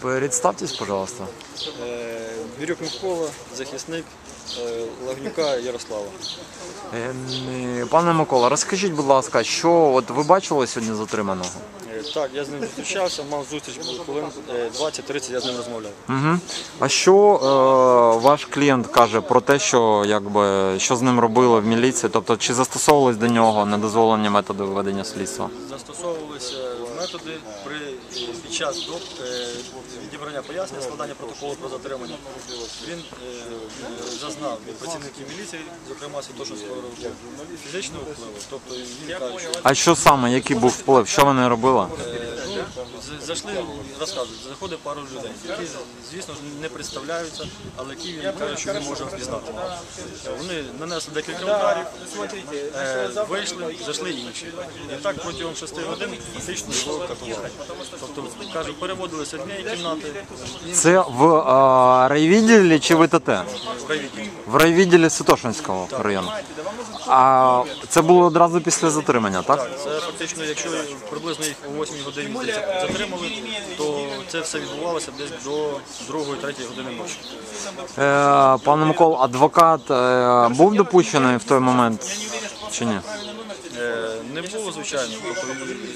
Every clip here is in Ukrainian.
Представьтесь, пожалуйста. Бирюк Бірюк Микола, захисник е, Лагнюка Ярослава. Е, е, Пане Микола, розкажіть, будь ласка, що от ви бачили сьогодні затриманого? Е, Так, я з ним зустрічався, мав зустріч хвилин е, 20-30, я з ним розмовляв. Угу. А що е, ваш клієнт каже про те, що якби що з ним робили в міліції? Тобто, чи застосовувались до нього недозволені методи ведення слідства? Застосовувалися методи при під час доп, е, відібрання пояснення, складання протоколу про затримання. Він е, е, від працівників міліції, зокрема Святошинського року, фізичного впливу. Тобто він каже, що А що саме, який був вплив? Що вони робили? Е, Ну, з- зайшли, розказують, заходить пару людей, які, звісно ж, не представляються, але які він каже, що він може впізнати. Е, Вони нанесли декілька ударів, е, вийшли, зайшли інші. І так протягом шести годин фактично його катували. Тобто, кажуть, переводилися в однієї кімнати Це в е, райвідділі чи в ІТТ? в райвідділ. В райвідділі Святошинського району. А це було одразу після затримання, так? Це фактично, якщо приблизно їх о 8 годині здається, затримали, то це все відбувалося десь до 2-3 години ночі. Е, пане Микол, адвокат е, був допущений в той момент чи ні? Е, Не було, звичайно. Тобто,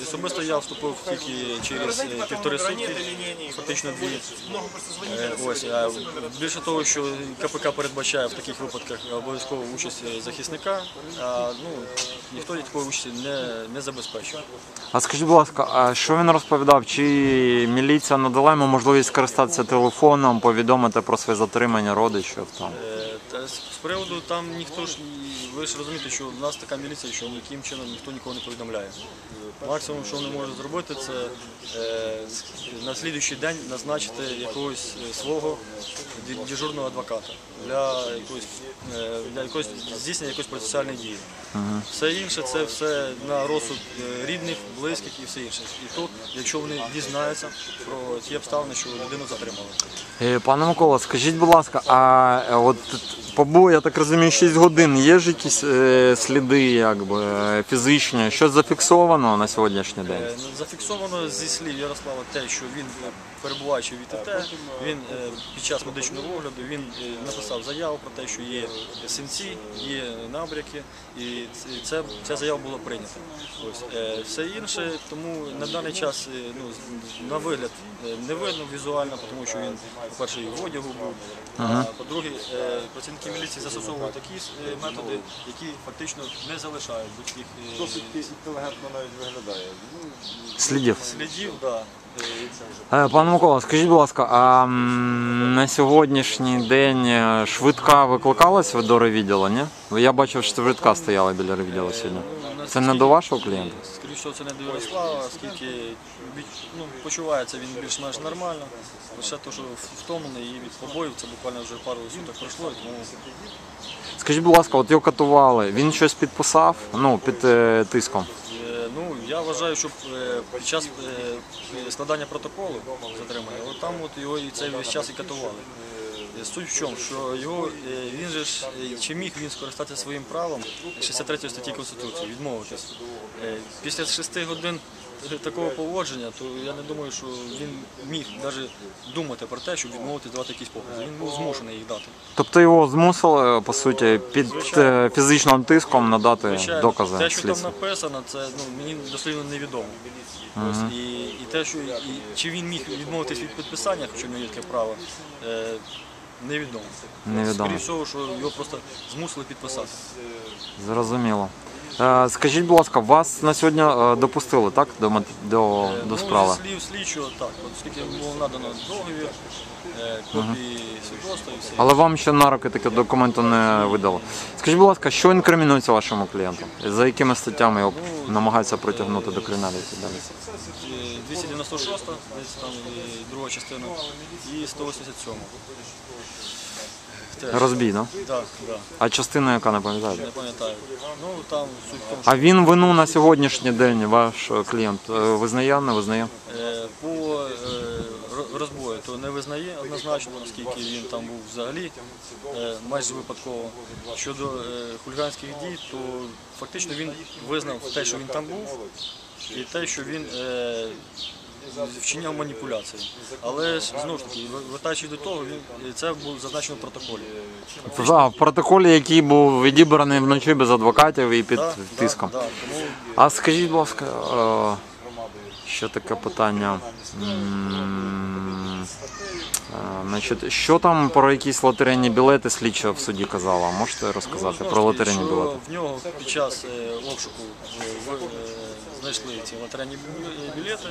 особисто я вступив тільки через е, півтори сутки, фактично дві. Е, Ось, а більше того, що КПК передбачає в таких випадках обов'язково участь захисника, а ну, ніхто такої участі не, не забезпечує. А скажіть, будь ласка, а що він розповідав? Чи міліція надала йому можливість скористатися телефоном, повідомити про своє затримання родичів там? З приводу там ніхто ж ви ж розумієте, що в нас така міліція, що ніяким чином ніхто нікого не повідомляє. Максимум, що вони можуть зробити, це е, на слідуючий день назначити якогось е, свого дежурного адвоката для якоїсь е, для якоїсь здійснення якоїсь процесуальної дії. Все інше це все на розсуд рідних, близьких і все інше. І то, якщо вони дізнаються про ті обставини, що людину затримали. Пане Микола, скажіть, будь ласка, а от побу, я так розумію, 6 годин є ж якісь е, сліди, якби е, фізичні, щось зафіксовано на сьогоднішній день? Е, ну, Зафіксовано зі слів Ярослава те, що він, перебуваючи в ІТТ, він е, під час медичного огляду він е, написав заяву про те, що є синці, є набряки, і це, ця заява була прийнята. Ось е, все інше, тому на даний час е, ну, на вигляд е, не видно візуально, тому що він, по-перше, в одягу був. А по-друге, е, працівники міліції застосовували такі е, методи, які фактично не залишають будь-яких е, Досить інтелігентно навіть виглядає. Ну, Слідів. слідів. Да. Е, Пане Микола, скажіть, будь ласка, а на сьогоднішній день е, швидка викликалась ви до райвідділу, ні? Я бачив, що швидка стояла біля райвідділу сьогодні. Ну, Це не до вашого клієнта? Скоріше всього, це не до Ярослава, оскільки ну, почувається він більш-менш нормально. Лише те, що втомлений і від побоїв, це буквально вже пару суток пройшло, тому Скажіть, будь ласка, от його катували, він щось підписав, ну, під е, тиском. Я вважаю, що е, під час е, складання протоколу затримання, от там от його і цей весь час і катували. Е, Суть в чому, що його він же ж чи міг він скористатися своїм правом 63 статті Конституції, відмовитись. Після 6 годин такого поводження, то я не думаю, що він міг навіть думати про те, щоб відмовитись давати якісь покази. Він був змушений їх дати. Тобто його змусили, по суті, під е, фізичним тиском надати Звичайно, докази те, що там слідству. написано, це ну, мені дослівно невідомо. Ось, і, і те, що і, чи він міг відмовитись від підписання, хоча в нього є таке право, е, невідомо. Невідомо. Скоріше всього, що його просто змусили підписати. Зрозуміло. Е, Скажіть, будь ласка, вас на сьогодні е, допустили, так, до, мат- до, до Ну, справи? зі слів слідчого, так, от оскільки було надано договір, е, копії свідоцтва і все. Але вам ще на руки таке документу не видали. Скажіть, будь ласка, що інкримінується вашому клієнту? За якими статтями його намагаються притягнути до кримінальної відповідальності? Е, 296, десь там і друга частина, і 187. Теж. Розбій, да? Так, так. А частина, яка не пам'ятаєте? Не пам'ятаю. Ну там суть в тому, що А він вину на сьогоднішній день, ваш е, клієнт, е, визнає, не визнає? е, по е, ро- розбою то не визнає однозначно, оскільки він там був взагалі е, майже випадково. Щодо е, хуліганських дій, то фактично він визнав те, що він там був, і те, що він е, вчиняв маніпуляції. Але знову ж таки, вертаючись до того, він це було зазначено в протоколі. Да, в протоколі, який був відібраний вночі без адвокатів і під Да, тиском. Да, да, тому А скажіть, будь ласка, е, ще таке питання. М, е, Значить, що там про якісь лотерейні білети слідча в суді казала? Можете розказати Ну, про знову ж таки, лотерейні що білети? В нього під час е, обшуку е, в- е, знайшли ці лотерейні білети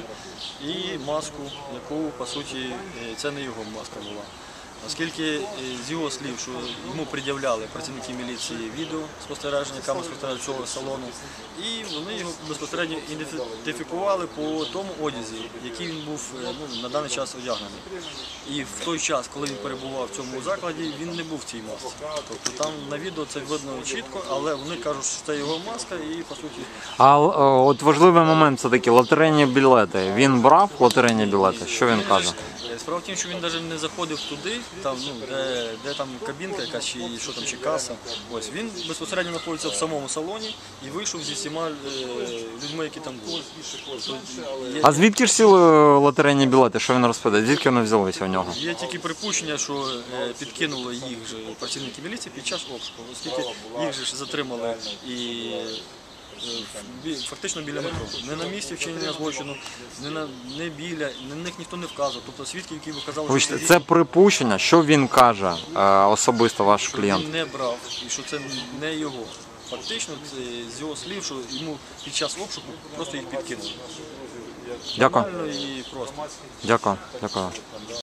і маску, яку по суті е, це не його маска була. Оскільки е, з його слів, що йому пред'являли працівники міліції відео спостереження, камер спостереження цього салону, і вони його безпосередньо ідентифікували по тому одязі, який він був е, ну, на даний час одягнений. І в той час, коли він перебував в цьому закладі, він не був в цій масці. Тобто там на відео це видно чітко, але вони кажуть, що це його маска, і по суті А е, от важливий момент це такі лотерейні білети. Він брав лотерейні білети? Що він каже? Е, Справа в тім, що він навіть не заходив туди, там, ну, де, де там кабінка якась, чи що там, чи каса. Ось він безпосередньо знаходиться в самому салоні і вийшов зі всіма е, людьми, які там були. Тобто є, А звідки ж сіли лотерейні білети? Що він розповідає? Звідки вони взялися у нього? є тільки припущення, що е, підкинули їх же працівники міліції під час обшуку, оскільки їх же ж затримали і е, фактично біля метро. Не на місці вчинення злочину, не на не біля, на них ніхто не вказував. Тобто свідки, які вказали, Вибачте, що це припущення, що він каже е, особисто ваш клієнт. він не брав і що це не його. Фактично, це з його слів, що йому під час обшуку просто їх підкинули. Дякую. Нормально і просто. Дякую. Дякую.